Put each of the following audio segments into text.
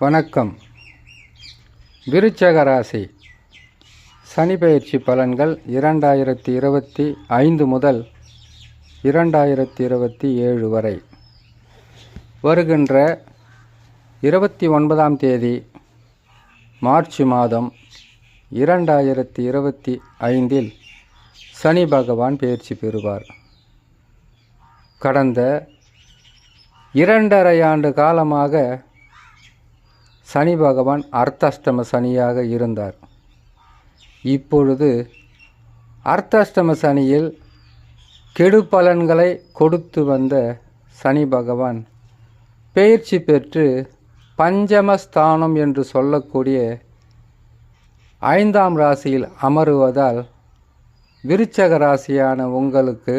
வணக்கம். விருச்சக ராசி. சனி பயிற்சி பலன்கள் இரண்டாயிரத்தி இருபத்தி ஐந்து முதல் இரண்டாயிரத்தி இருபத்தி ஏழு வரை. வருகின்ற இருபத்தி ஒன்பதாம் தேதி மார்ச் மாதம் இரண்டாயிரத்தி இருபத்தி ஐந்தில் சனி பகவான் பெயர்ச்சி பெறுவார். கடந்த இரண்டரை ஆண்டு காலமாக சனி பகவான் அர்த்தாஷ்டம சனியாக இருந்தார். இப்பொழுது அர்த்தாஷ்டம சனியில் கெடு பலன்களை கொடுத்து வந்த சனி பகவான் பயிற்சி பெற்று பஞ்சமஸ்தானம் என்று சொல்லக்கூடிய ஐந்தாம் ராசியில் அமருவதால் விருச்சக ராசியான உங்களுக்கு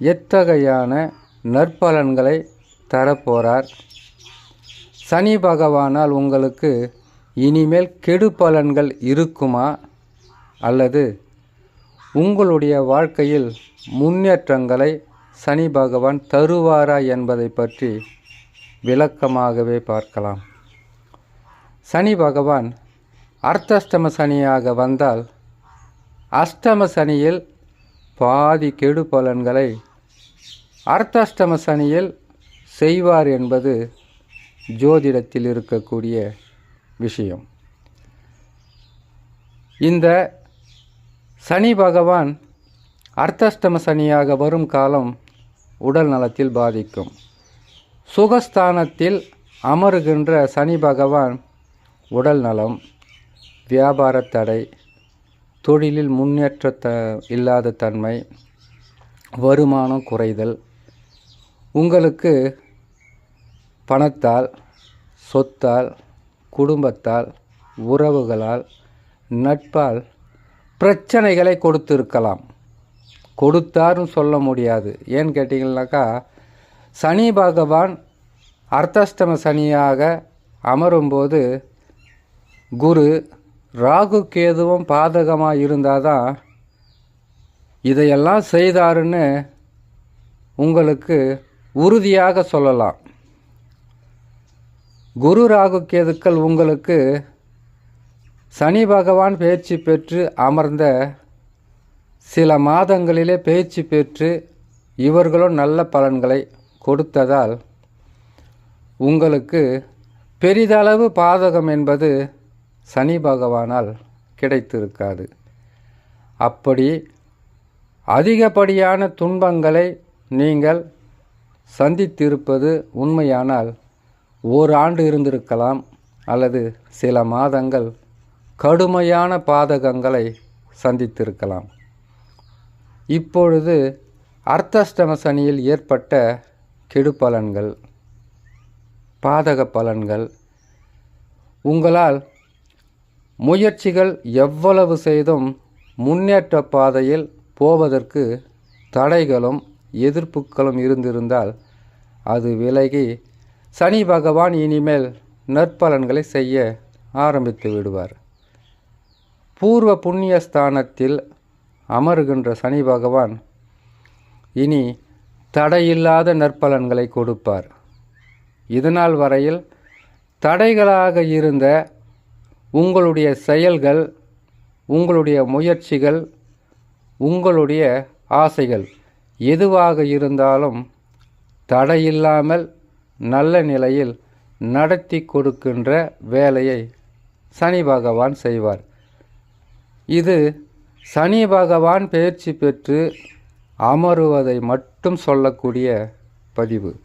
எத்தகையான நற்பலன்களை தரப்போகிறார் சனி பகவானால் உங்களுக்கு இனிமேல் கெடு பலன்கள் இருக்குமா? அல்லது உங்களுடைய வாழ்க்கையில் முன்னேற்றங்களை சனி பகவான் தருவாரா என்பதை பற்றி விளக்கமாகவே பார்க்கலாம். சனி பகவான் அர்த்தஷ்டம சனியாக வந்தால் அஷ்டம சனியில் பாதி கெடு பலன்களை அர்த்தாஷ்டம சனியில் செய்வார் என்பது ஜோதிடத்தில் இருக்கக்கூடிய விஷயம். இந்த சனி பகவான் அர்த்தஷ்டம சனியாக வரும் காலம் உடல் நலத்தில் பாதிக்கும். சுகஸ்தானத்தில் அமருகின்ற சனி பகவான் உடல் நலம் வியாபார தடை தொழிலில் முன்னேற்ற த இல்லாத தன்மை வருமானம் குறைதல் உங்களுக்கு பணத்தால் சொத்தால் குடும்பத்தால் உறவுகளால் நட்பால் பிரச்சனைகளை கொடுத்திருக்கலாம். கொடுத்தாரும் சொல்ல முடியாது. ஏன்னு கேட்டிங்கனாக்கா சனி பகவான் அர்த்தஷ்டம சனியாக அமரும்போது குரு ராகு கேதுவும் பாதகமாக இருந்தால் தான் இதையெல்லாம் செய்தாருன்னு உங்களுக்கு உறுதியாக சொல்லலாம். குரு ராகு கேதுக்கள் உங்களுக்கு சனி பகவான் பயிற்சி பெற்று அமர்ந்த சில மாதங்களிலே பேச்சு பெற்று இவர்களும் நல்ல பலன்களை கொடுத்ததால் உங்களுக்கு பெரிதளவு பாதகம் என்பது சனி பகவானால் கிடைத்திருக்காது. அப்படி அதிகப்படியான துன்பங்களை நீங்கள் சந்தித்திருப்பது உண்மையானால் ஓராண்டு இருந்திருக்கலாம் அல்லது சில மாதங்கள் கடுமையான பாதகங்களை சந்தித்திருக்கலாம். இப்பொழுது அர்த்தஷ்டம சனியில் ஏற்பட்ட கெடு பலன்கள் பாதக பலன்கள் உங்களால் முயற்சிகள் எவ்வளவு செய்தும் முன்னேற்ற பாதையில் போவதற்கு தடைகளும் எதிர்ப்புகளும் இருந்திருந்தால் அது விலகி சனி பகவான் இனிமேல் நற்பலன்களை செய்ய ஆரம்பித்து விடுவார். பூர்வ புண்ணிய ஸ்தானத்தில் அமருகின்ற சனி பகவான் இனி தடையில்லாத நற்பலன்களை கொடுப்பார். இதனால் வரையில் தடைகளாக இருந்த உங்களுடைய செயல்கள் உங்களுடைய முயற்சிகள் உங்களுடைய ஆசைகள் எதுவாக இருந்தாலும் தடையில்லாமல் நல்ல நிலையில் நடத்தி கொடுக்கின்ற வேலையை சனி பகவான் செய்வார். இது சனி பகவான் பயிற்சி பெற்று அமருவதை மட்டும் சொல்லக்கூடிய பதிவு.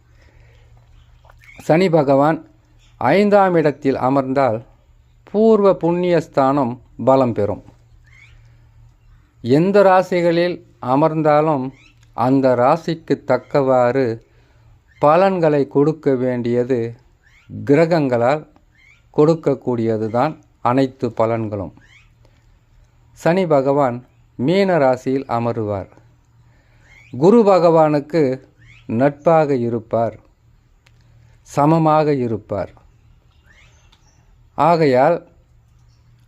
சனி பகவான் ஐந்தாம் இடத்தில் அமர்ந்தால் பூர்வ புண்ணியஸ்தானம் பலம் பெறும். எந்த ராசிகளில் அமர்ந்தாலும் அந்த ராசிக்கு தக்கவாறு பலன்களை கொடுக்க வேண்டியது கிரகங்களால் கொடுக்கக்கூடியது தான் அனைத்து பலன்களும். சனி பகவான் மீன ராசியில் அமருவார். குரு பகவானுக்கு நட்பாக இருப்பார். சமமாக இருப்பார். ஆகையால்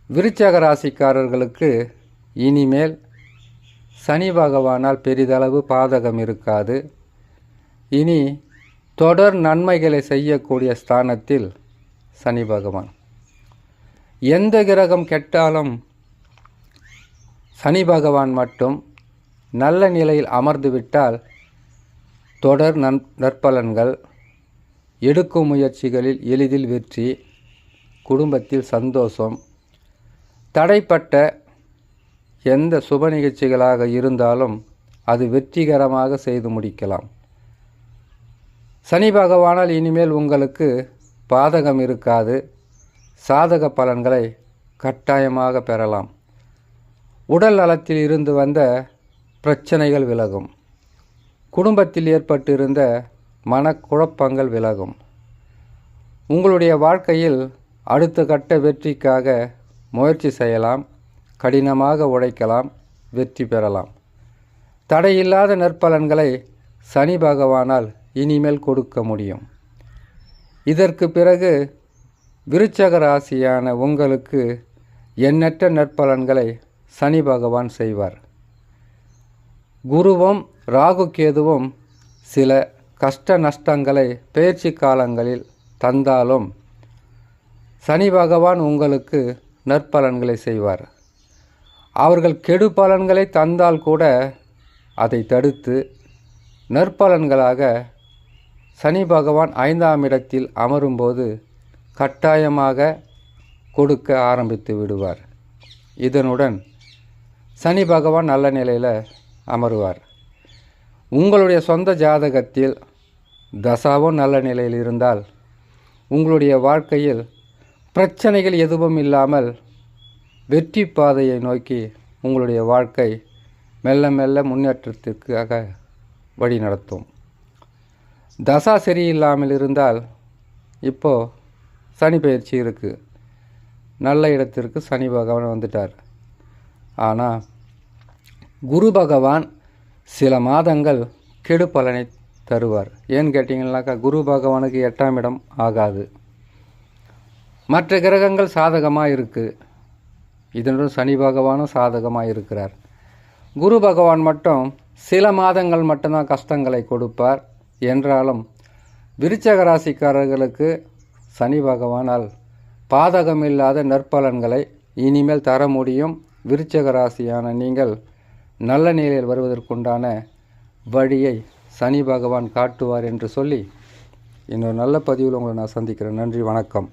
விருச்சக ராசிக்காரர்களுக்கு இனிமேல் சனி பகவானால் பெரிதளவு பாதகம் இருக்காது. இனி தொடர் நன்மைகளை செய்யக்கூடிய ஸ்தானத்தில் சனி பகவான். எந்த கிரகம் கெட்டாலும் சனி பகவான் மட்டும் நல்ல நிலையில் அமர்ந்துவிட்டால் தொடர் நன் நற்பலன்கள் எடுக்கும் முயற்சிகளில் எளிதில் வெற்றி குடும்பத்தில் சந்தோஷம் தடைப்பட்ட எந்த சுப நிகழ்ச்சிகளாக இருந்தாலும் அது வெற்றிகரமாக செய்து முடிக்கலாம். சனி பகவானால் இனிமேல் உங்களுக்கு பாதகம் இருக்காது. சாதக பலன்களை கட்டாயமாக பெறலாம். உடல் நலத்தில் இருந்து வந்த பிரச்சனைகள் விலகும். குடும்பத்தில் ஏற்பட்டிருந்த மனக்குழப்பங்கள் விலகும். உங்களுடைய வாழ்க்கையில் அடுத்த கட்ட வெற்றிக்காக முயற்சி செய்யலாம். கடினமாக உழைக்கலாம். வெற்றி பெறலாம். தடையில்லாத நற்பலன்களை சனி பகவானால் இனிமேல் கொடுக்க முடியும். இதற்கு பிறகு விருச்சக ராசியான உங்களுக்கு எண்ணற்ற நற்பலன்களை சனி பகவான் செய்வார். குருவும் ராகு கேதுவும் சில கஷ்ட நஷ்டங்களை பயிற்சி காலங்களில் தந்தாலும் சனி பகவான் உங்களுக்கு நற்பலன்களை செய்வார். அவர்கள் கெடு பலன்களை தந்தால் கூட அதை தடுத்து நற்பலன்களாக சனி பகவான் ஐந்தாம் இடத்தில் அமரும்போது கட்டாயமாக கொடுக்க ஆரம்பித்து விடுவார். இதனுடன் சனி பகவான் நல்ல நிலையில் அமருவார். உங்களுடைய சொந்த ஜாதகத்தில் தசாவும் நல்ல நிலையில் இருந்தால் உங்களுடைய வாழ்க்கையில் பிரச்சனைகள் எதுவும் இல்லாமல் வெற்றி பாதையை நோக்கி உங்களுடைய வாழ்க்கை மெல்ல மெல்ல முன்னேற்றத்திற்காக வழி நடத்தும். தசா சரியில்லாமல் இருந்தால் இப்போது சனி பயிற்சி இருக்குது நல்ல இடத்திற்கு சனி பகவான் வந்துட்டார். ஆனால் குரு பகவான் சில மாதங்கள் கெடு பலனை தருவார். ஏன்னு கேட்டிங்கன்னாக்கா குரு பகவானுக்கு எட்டாம் இடம் ஆகாது. மற்ற கிரகங்கள் சாதகமாக இருக்குது இதனுடன் சனி பகவானும் சாதகமாக இருக்கிறார். குரு பகவான் மட்டும் சில மாதங்கள் மட்டும்தான் கஷ்டங்களை கொடுப்பார். என்றாலும் விருச்சக ராசிக்காரர்களுக்கு சனி பகவானால் பாதகமில்லாத நற்பலன்களை இனிமேல் தர முடியும். விருச்சக ராசியான நீங்கள் நல்ல நிலையில் வருவதற்குண்டான வழியை சனி பகவான் காட்டுவார் என்று சொல்லி இன்னொரு நல்ல பதிவில் உங்களை நான் சந்திக்கிறேன். நன்றி வணக்கம்.